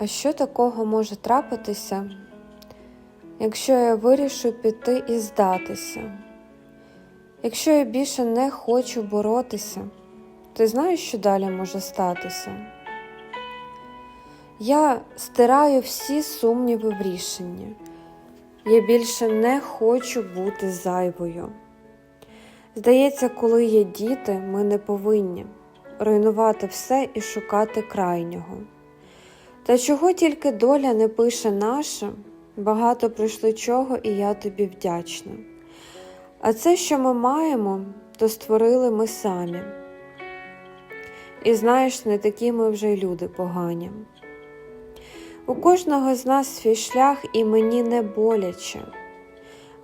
А що такого може трапитися, якщо я вирішу піти і здатися? Якщо я більше не хочу боротися, ти знаєш, що далі може статися? Я стираю всі сумніви в рішенні. Я більше не хочу бути зайвою. Здається, коли є діти, ми не повинні руйнувати все і шукати крайнього. Та чого тільки доля не пише наша, багато пройшло чого, і я тобі вдячна. А це, що ми маємо, то створили ми самі. І знаєш, не такі ми вже й люди погані. У кожного з нас свій шлях, і мені не боляче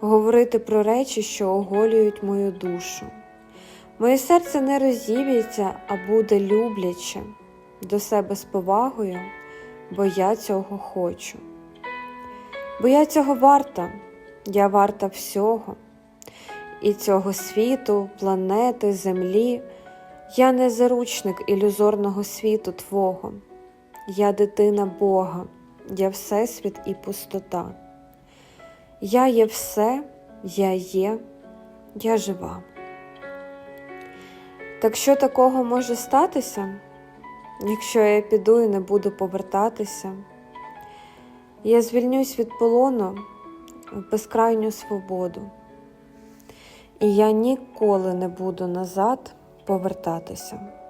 говорити про речі, що оголюють мою душу. Моє серце не розіб'ється, а буде любляче до себе з повагою, бо я цього хочу. Бо я цього варта, я варта всього, і цього світу, планети, землі. Я не заручник ілюзорного світу Твого, я дитина Бога, я Всесвіт і пустота. Я є все, я є, я жива. Так що такого може статися, якщо я піду і не буду повертатися? Я звільнюсь від полону в безкрайню свободу, і я ніколи не буду назад повертатися.